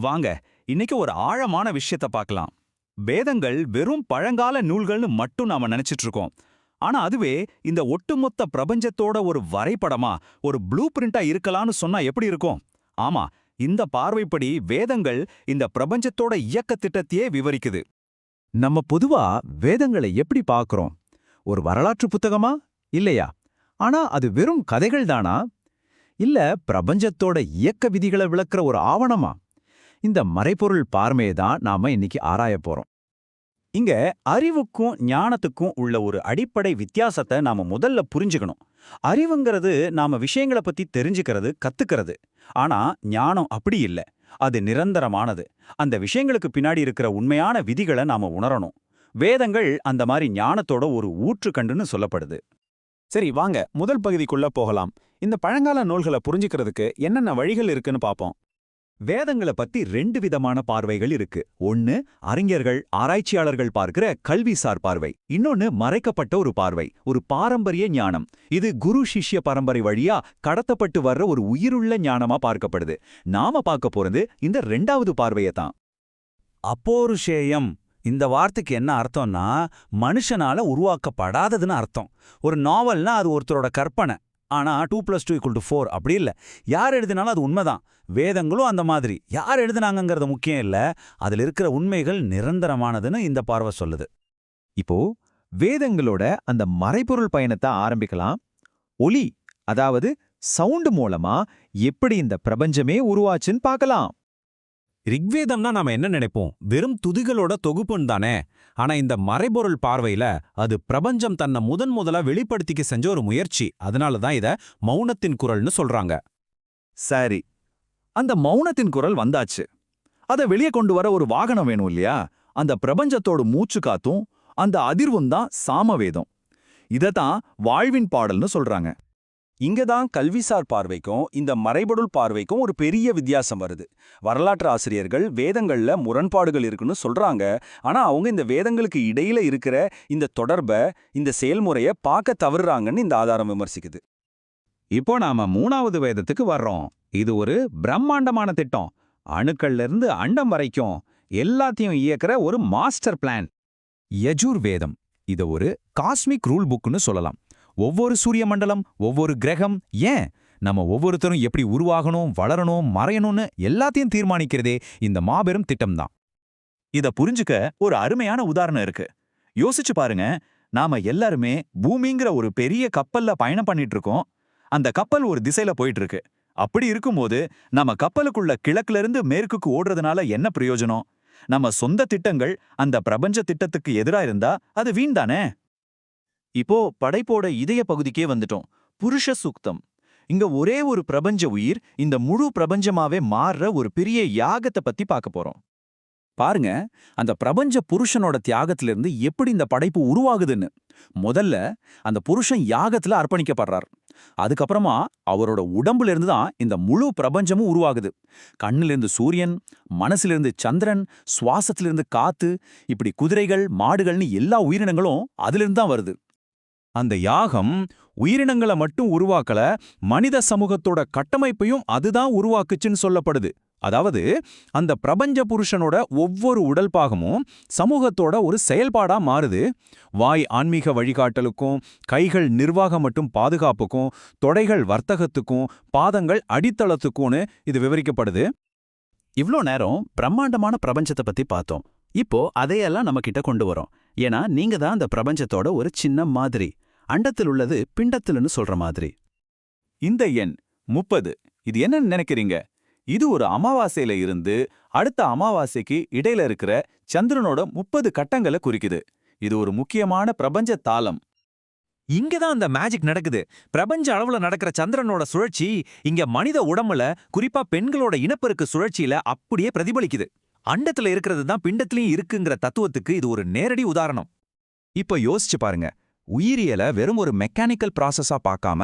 வாங்க இன்னைக்கு ஒரு ஆழமான விஷயத்த பார்க்கலாம். வேதங்கள் வெறும் பழங்கால நூல்கள்னு மட்டும் நாம நினைச்சிட்டு இருக்கோம். ஆனா அதுவே இந்த ஒட்டுமொத்த பிரபஞ்சத்தோட ஒரு வரைபடமா ஒரு ப்ளூ பிரிண்டா இருக்கலாம்னு சொன்னா எப்படி இருக்கும்? ஆமா இந்த பார்வைப்படி வேதங்கள் இந்த பிரபஞ்சத்தோட இயக்க திட்டத்தையே விவரிக்குது. நம்ம பொதுவா வேதங்களை எப்படி பார்க்கிறோம்? ஒரு வரலாற்று புத்தகமா? இல்லையா? ஆனா அது வெறும் கதைகள் தானா? இல்ல பிரபஞ்சத்தோட இயக்க விதிகளை விளக்குற ஒரு ஆவணமா? இந்த மறைபொருள் பார்மையை தான் நாம இன்னைக்கு ஆராயப் போறோம். இங்க அறிவுக்கும் ஞானத்துக்கும் உள்ள ஒரு அடிப்படை வித்தியாசத்தை நாம முதல்ல புரிஞ்சுக்கணும். அறிவுங்கிறது நாம விஷயங்களை பத்தி தெரிஞ்சுக்கிறது கத்துக்கிறது. ஆனா ஞானம் அப்படி இல்ல. அது நிரந்தரமானது. அந்த விஷயங்களுக்கு பின்னாடி இருக்கிற உண்மையான விதிகளை நாம உணரணும். வேதங்கள் அந்த மாதிரி ஞானத்தோட ஒரு ஊற்றுக்கண்டுன்னு சொல்லப்படுது. சரி வாங்க. முதல் பகுதிக்குள்ள போகலாம். இந்த பழங்கால நூல்களை புரிஞ்சுக்கிறதுக்கு என்னென்ன வழிகள் இருக்குன்னு பாப்போம். வேதங்களை பத்தி ரெண்டு விதமான பார்வைகள் இருக்கு. ஒன்னு அறிஞர்கள் ஆராய்ச்சியாளர்கள் பார்க்கிற கல்விசார் பார்வை. இன்னொன்னு மறைக்கப்பட்ட ஒரு பார்வை ஒரு பாரம்பரிய ஞானம். இது குரு சிஷ்ய பரம்பரை வழியா கடத்தப்பட்டு வர்ற ஒரு உயிருள்ள ஞானமா பார்க்கப்படுது. நாம பார்க்க போறது இந்த ரெண்டாவது பார்வையை தான். அப்போருஷேயம். இந்த வார்த்தைக்கு என்ன அர்த்தம்னா மனுஷனால உருவாக்கப்படாததுன்னு அர்த்தம். ஒரு நாவல்னா அது ஒருத்தரோட கற்பனை. ஆனா two plus two equal to four அப்படி இல்ல. யார் எழுதினாலும் அது உண்மைதான். வேதங்களும் அந்த மாதிரி. யார் எழுதினாங்கிறது முக்கியம் இல்ல. அதுல இருக்கிற உண்மைகள் நிரந்தரமானதுன்னு இந்த பார்வை சொல்லுது. இப்போ வேதங்களோட அந்த மறைபொருள் பயணத்தை ஆரம்பிக்கலாம். ஒலி அதாவது சவுண்டு மூலமா எப்படி இந்த பிரபஞ்சமே உருவாச்சுன்னு பார்க்கலாம். ரிக்வேதம்னா நாம என்ன நினைப்போம்? வெறும் துதிகளோட தொகுப்புன்னு தானே? ஆனா இந்த மறைபொருள் பார்வையில அது பிரபஞ்சம் தன்னை முதன் முதலா வெளிப்படுத்திக்க செஞ்ச ஒரு முயற்சி. அதனால தான் இத மௌனத்தின் குரல்னு சொல்றாங்க. சரி. அந்த மௌனத்தின் குரல் வந்தாச்சு. அதை வெளியே கொண்டு வர ஒரு வாகனம் வேணும் இல்லையா? அந்த பிரபஞ்சத்தோட மூச்சு காத்தும் அந்த அதிர்வும் தான் சாமவேதம். இதத்தான் வாழ்வின் பாடல்னு சொல்றாங்க. இங்க தான் கல்விசார் பார்வைக்கும் இந்த மறைபொருள் பார்வைக்கும் ஒரு பெரிய வித்தியாசம் வருது. வரலாற்று ஆசிரியர்கள் வேதங்கள்ல முரண்பாடுகள் இருக்குன்னு சொல்றாங்க. ஆனா அவங்க இந்த வேதங்களுக்கு இடையில இருக்கிற இந்த தொடர்பை இந்த செயல்முறைய பார்க்க தவறுறாங்கன்னு இந்த ஆதாரம் விமர்சிக்குது. இப்போ நாம மூணாவது வேதத்துக்கு வர்றோம். இது ஒரு பிரம்மாண்டமான திட்டம். அணுக்கள்ல இருந்து அண்டம் வரைக்கும் எல்லாத்தையும் இயக்குற ஒரு மாஸ்டர் பிளான். யஜூர் வேதம் இதை ஒரு காஸ்மிக் ரூல் புக்னு சொல்லலாம். ஒவ்வொரு சூரிய மண்டலம் ஒவ்வொரு கிரகம் ஏன் நம்ம ஒவ்வொருத்தரும் எப்படி உருவாகணும் வளரணும் மறையணும்னு எல்லாத்தையும் தீர்மானிக்கிறதே இந்த மாபெரும் திட்டம்தான். இத புரிஞ்சுக்க ஒரு அருமையான உதாரணம் இருக்கு. யோசிச்சு பாருங்க நாம எல்லாருமே பூமிங்கிற ஒரு பெரிய கப்பல்ல பயணம் பண்ணிட்டு இருக்கோம். அந்த கப்பல் ஒரு திசையில போயிட்டு இருக்கு அப்படி இருக்கும்போது நம்ம கப்பலுக்குள்ள கிழக்குல இருந்து மேற்குக்கு ஓடுறதுனால என்ன பிரயோஜனம்? நம்ம சொந்த திட்டங்கள் அந்த பிரபஞ்ச திட்டத்துக்கு எதிரா இருந்தா அது வீண் தானே? இப்போ படைப்போட இதய பகுதிக்கே வந்துட்டோம். புருஷ சூக்தம். இங்க ஒரே ஒரு பிரபஞ்ச உயிர் இந்த முழு பிரபஞ்சமாவே மாறுற ஒரு பெரிய யாகத்தை பத்தி பார்க்க போறோம். பாருங்க அந்த பிரபஞ்ச புருஷனோட தியாகத்திலிருந்து எப்படி இந்த படைப்பு உருவாகுதுன்னு. முதல்ல அந்த புருஷன் யாகத்துல அர்ப்பணிக்கப்படுறார். அதுக்கப்புறமா அவரோட உடம்புல இருந்து தான் இந்த முழு பிரபஞ்சமும் உருவாகுது. கண்ணிலிருந்து சூரியன் மனசிலிருந்து சந்திரன் சுவாசத்திலிருந்து காத்து இப்படி குதிரைகள் மாடுகள்னு எல்லா உயிரினங்களும் அதிலிருந்து தான் வருது. அந்த யாகம் உயிரினங்களை மட்டும் உருவாக்கல மனித சமூகத்தோட கட்டமைப்பையும் அதுதான் உருவாக்குச்சுன்னு சொல்லப்படுது. அதாவது அந்த பிரபஞ்ச புருஷனோட ஒவ்வொரு உடல் பாகமும் சமூகத்தோட ஒரு செயல்பாடா மாறுது. வாய் ஆன்மீக வழிகாட்டலுக்கும் கைகள் நிர்வாகம் மற்றும் பாதுகாப்புக்கும் தொடைகள் வர்த்தகத்துக்கும் பாதங்கள் அடித்தளத்துக்கும்னு இது விவரிக்கப்படுது. இவ்ளோ நேரம் பிரம்மாண்டமான பிரபஞ்சத்தை பத்தி பார்த்தோம். இப்போ அதையெல்லாம் நம்ம கிட்ட கொண்டு வரோம். ஏன்னா நீங்க தான் அந்த பிரபஞ்சத்தோட ஒரு சின்ன மாதிரி. அண்டத்தில் உள்ளது பிண்டத்தில்னு சொல்ற மாதிரி. இந்த எண் முப்பது. இது என்னன்னு நினைக்கிறீங்க? இது ஒரு அமாவாசையில இருந்து அடுத்த அமாவாசைக்கு இடையில இருக்கிற சந்திரனோட முப்பது கட்டங்களை குறிக்குது. இது ஒரு முக்கியமான பிரபஞ்ச தாளம். இங்க தான் அந்த மேஜிக் நடக்குது. பிரபஞ்ச அளவுல நடக்கிற சந்திரனோட சுழற்சி இங்க மனித உடம்புல குறிப்பா பெண்களோட இனப்பெருக்கு சுழற்சியில அப்படியே பிரதிபலிக்குது. அண்டத்துல இருக்கிறது தான் பிண்டத்திலையும் இருக்குங்கிற தத்துவத்துக்கு இது ஒரு நேரடி உதாரணம். இப்ப யோசிச்சு பாருங்க. உயிரியல வெறும் ஒரு மெக்கானிக்கல் ப்ராசஸா பார்க்காம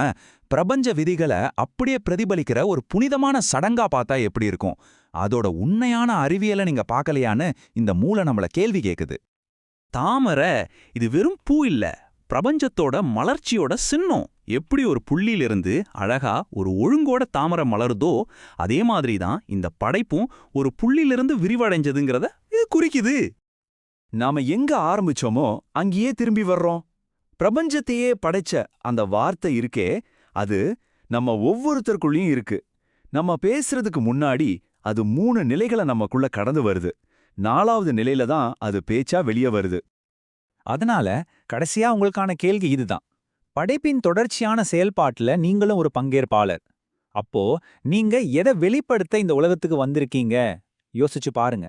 பிரபஞ்ச விதிகளை அப்படியே பிரதிபலிக்கிற ஒரு புனிதமான சடங்கா பார்த்தா எப்படி இருக்கும்? அதோட உண்மையான அறிவியலை நீங்க பார்க்கலையான்னு இந்த மூளை நம்மள கேள்வி கேக்குது. தாமரை இது வெறும் பூ இல்ல பிரபஞ்சத்தோட மலர்ச்சியோட சின்னம். எப்படி ஒரு புள்ளியிலிருந்து அழகா ஒரு ஒழுங்கோட தாமரை மலருதோ அதே மாதிரி தான் இந்த படைப்பும் ஒரு புள்ளியிலிருந்து விரிவடைஞ்சதுங்கிறத இது குறிக்குது. நாம எங்க ஆரம்பிச்சோமோ அங்கேயே திரும்பி வர்றோம். பிரபஞ்சத்தையே படைச்ச அந்த வார்த்தை இருக்கே அது நம்ம ஒவ்வொருத்தருக்குள்ளேயும் இருக்கு. நம்ம பேசுறதுக்கு முன்னாடி அது மூணு நிலைகளை நமக்குள்ள கடந்து வருது. நாலாவது நிலையில தான் அது பேச்சா வெளியே வருது. அதனால கடைசியா உங்களுக்கான கேள்வி இதுதான். படைப்பின் தொடர்ச்சியான செயல்பாட்டுல நீங்களும் ஒரு பங்கேற்பாளர். அப்போ நீங்க எதை வெளிப்படுத்த இந்த உலகத்துக்கு வந்திருக்கீங்க? யோசிச்சு பாருங்க.